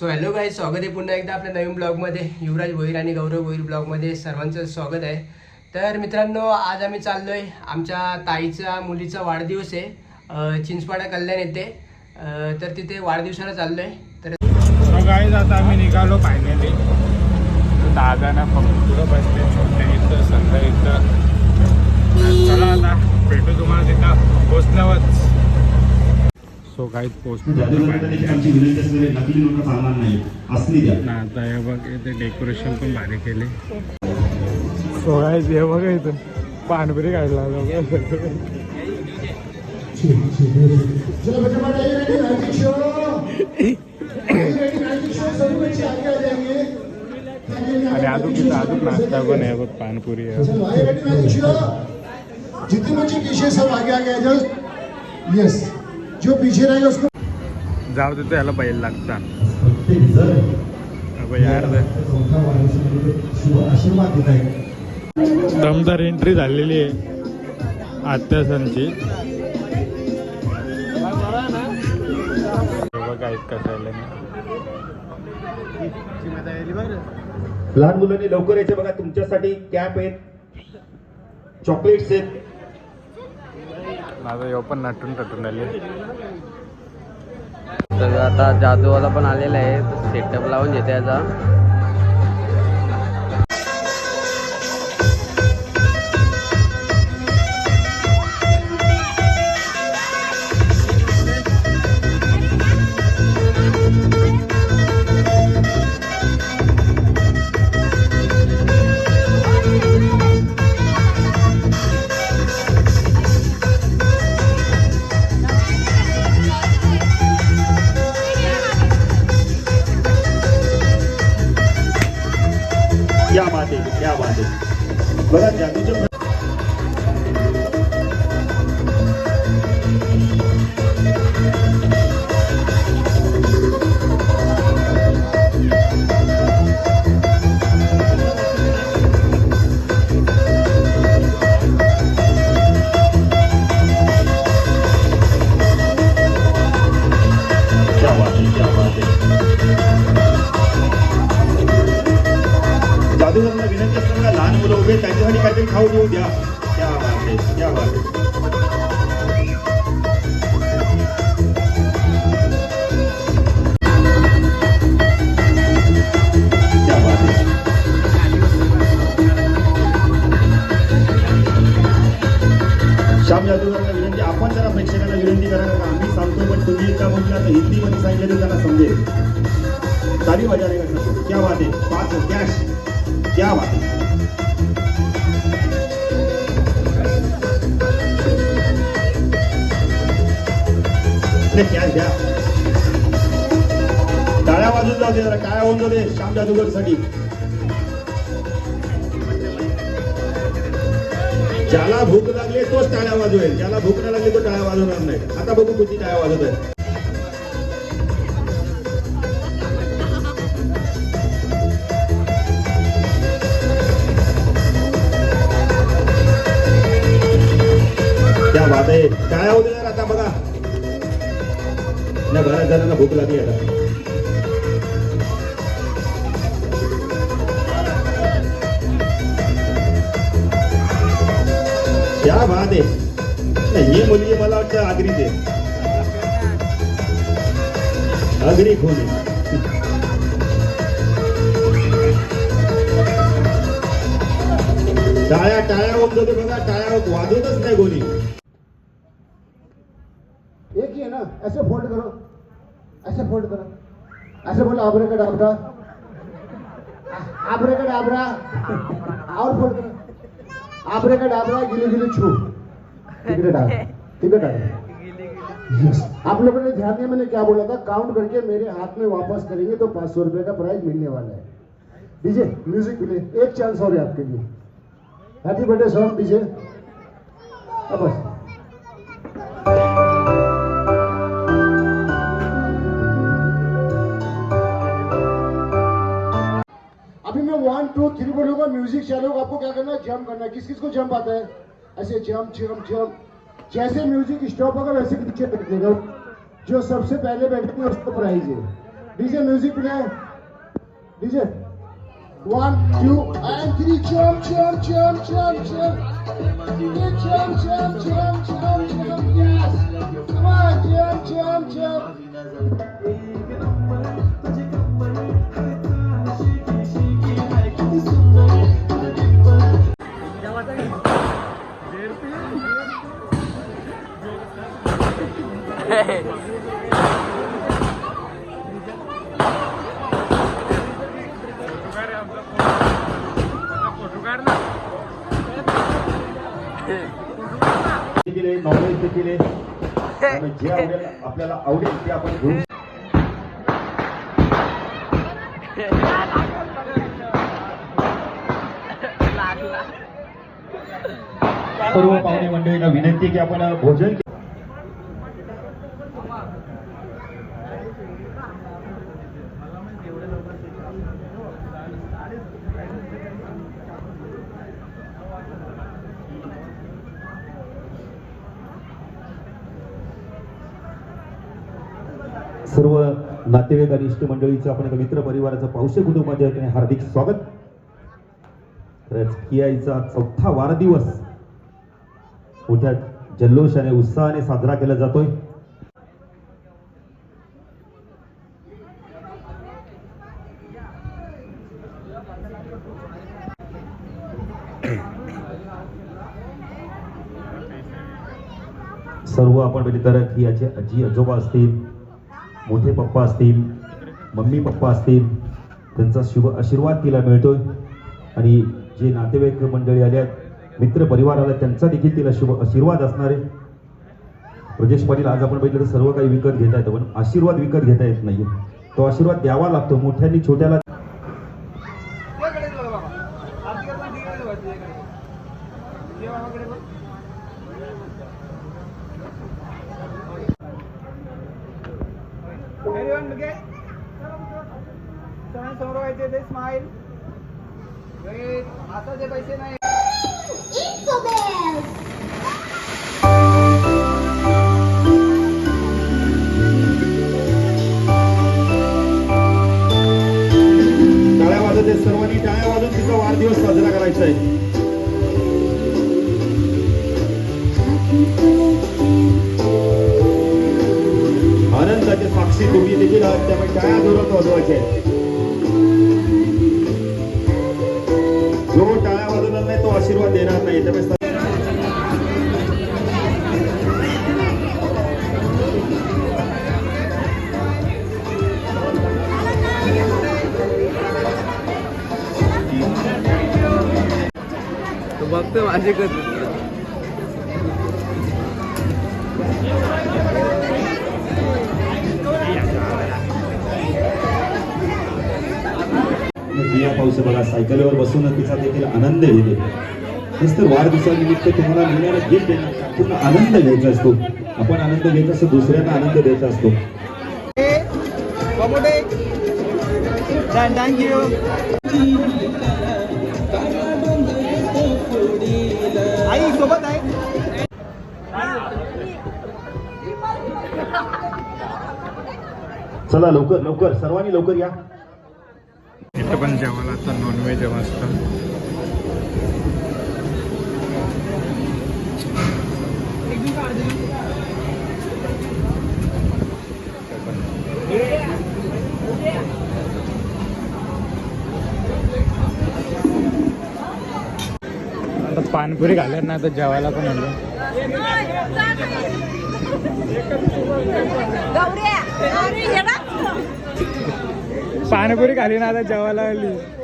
So hello guys स्वागत आहे पुन्हा एकदा आपल्या नवीन ब्लॉगमध्ये. युवराज भोईर आणि गौरव भोईर ब्लॉगमध्ये सर्वांचं स्वागत आहे. तर मित्रांनो आज आम्ही चाललो आहे आमच्या ताईचा मुलीचा वाढदिवस आहे. चिंचपाडा कल्याण येते तर तिथे वाढदिवसाला चाललो आहे तर गाईज आता आम्ही निघालो फायनली दादाना फक्त बसले छोटे इथं संघ इथं. चला आता भेटू तुम्हाला तिथं. पोचल्यावरच. असली द्या. ना आता हे बघ इथे डेकोरेशन पण भारी केले. सो गाईज हे बघा इथं पानपुरी काढला आणि अजून तिथं अजून नाश्ता पण आहे बघ पानपुरी आहे. जितने बच्चे पीछे सब आगे आगे आ यस जो पीछे रहेगा उसको जाऊ तिथं याला बैल लागतात प्रत्येक जण अबे यार ते. चौथा वाढदिवसामध्ये शुभ आशीर्वाद देत आहे दमदार एंट्री झालेली आहे आत्यासांची बघा इतका लहान मुलांनी लवकर यायचे बघा तुमच्यासाठी कॅप आहेत चॉकलेट्स आहेत. माझा यो पण नटून टटून आले तर आता जादूवाला पण आलेला आहे. सेटअप लावून घेते याचा या बात बघा जादूच्या त्यांच्यासाठी काहीतरी खाऊ देऊ द्या क्या बात आहे श्याम विनंती आपण जरा प्रेक्षकांना विनंती करा का आम्ही सांगतो पण तुम्ही का म्हटलं हिंदीमध्ये सांगितलं तर त्यांना समजेल. ताली बजाने का क्या बात है पाच कॅश क्या बात है नाही, कॅश घ्या टाळ्या वाजून जाऊ दे जरा काय होऊन जाऊ दे श्याम जादूगरसाठी ज्याला भूक लागली तोच टाळ्या वाजवेल. ज्याला भूक नाही लागली तो टाळ्या वाजवणार नाही. आता बघू किती टाळ्या वाजवत आहे त्या बात आहे काय होऊ दे आता बघा. बऱ्याच जणांना भूक लागली आता क्या बात आहे नाही, ही मुलगी मला वाटतं आगरीच दे आगरी खोली आहे टाळ्या टाळ्या होऊन जाते बघा टाळ्या वाजवतच नाही कोणी एक ही है ना ऐसे फोल्ड करो। ऐसे फोल्ड करो ऐसे बोलो, आबरे का डाबरा। आबरे का डाबरा। और फोल्ड करो आबरे का डाबरा, गिले गिले छू। तिकडे डाल। तिकडे डाल। Yes. आप लोगों ने ध्यान दिया, मैंने क्या बोला था? काउंट करके मेरे हाथ में वापस करेंगे तो पाँच सौ रुपए का प्राइज मिलने वाला है। डीजे म्यूज़िक प्ले एक चांस और आपके लिए। Happy birthday song DJ. अब बस। वन टू थ्री बोलूँगा म्यूज़िक चलेगा आपको क्या करना है? जंप करना है। किस किस को जंप आता है? ऐसे जंप जंप जंप जैसे म्यूज़िक स्टॉप होगा, वैसे पीछे बैठ देगा जो सबसे पहले बैठेंगे उसको प्राइज है। DJ music play DJ one two and three jump jump jump jump jump jump jump jump jump jump yes come on jump jump jump केले नॉलेज केले आणि जे आवडेल आपल्याला आवडेल ते आपण घेऊ लागला. सर्व पाहुणे मंडळींना विनंती की आपण भोजन सर्व नातेवाईक आणि इष्ट मंडळीचं आपण एका मित्र परिवाराचं पावसे कुटुंबाच्या हार्दिक स्वागत. कियाईचा चौथा वाढदिवस मोठ्या जल्लोषाने उत्साहाने साजरा केला जातोय. सर्व आपण बघितलं तर कियाचे आजी आजोबा असतील मोठे पप्पा असतील मम्मी पप्पा असतील त्यांचा शुभ आशीर्वाद तिला मिळतोय. आणि जे नातेवाईक मंडळी आल्यात मित्र परिवाराला त्यांचा देखील तिला शुभ आशीर्वाद असणार आहे. ब्रजेश पाटील आज आपण बघितलं तर सर्व काही विकत घेता येतं पण आशीर्वाद विकत घेता येत नाही तो आशीर्वाद द्यावा लागतो. मोठ्यांनी छोट्याला स्माइल पैसे नाही. सर्वांनी टाळ्या वाजून तिचा वाढदिवस साजरा करायचा आहे आनंदाचे साक्षी तुम्ही देखील आहात त्यामुळे टाळ्या जोरात वाजवायचे आहेत. जो टाळ्या वाजवणार नाही तो आशीर्वाद देणार नाही त्यामुळे बघतो माझे कधी. जिया पाऊस बघा सायकलीवर बसून तिचा देखील आनंद तेच तर वाढदिवसानिमित्त तुम्हाला मिळणारा गिफ्ट पूर्ण आनंद घ्यायचा असतो. आपण आनंद घेत असतो दुसऱ्यांना आनंद द्यायचा असतो. थँक्यू आई सोबत आहे. चला लवकर लवकर सर्वांनी लवकर या. महाराष्ट्र पण जेवण असतं नॉनव्हेज असतं आता पानपुरी घालत नाही तर जेवायला पण आलो. पाणीपुरी खाली ना आता जेवायला आली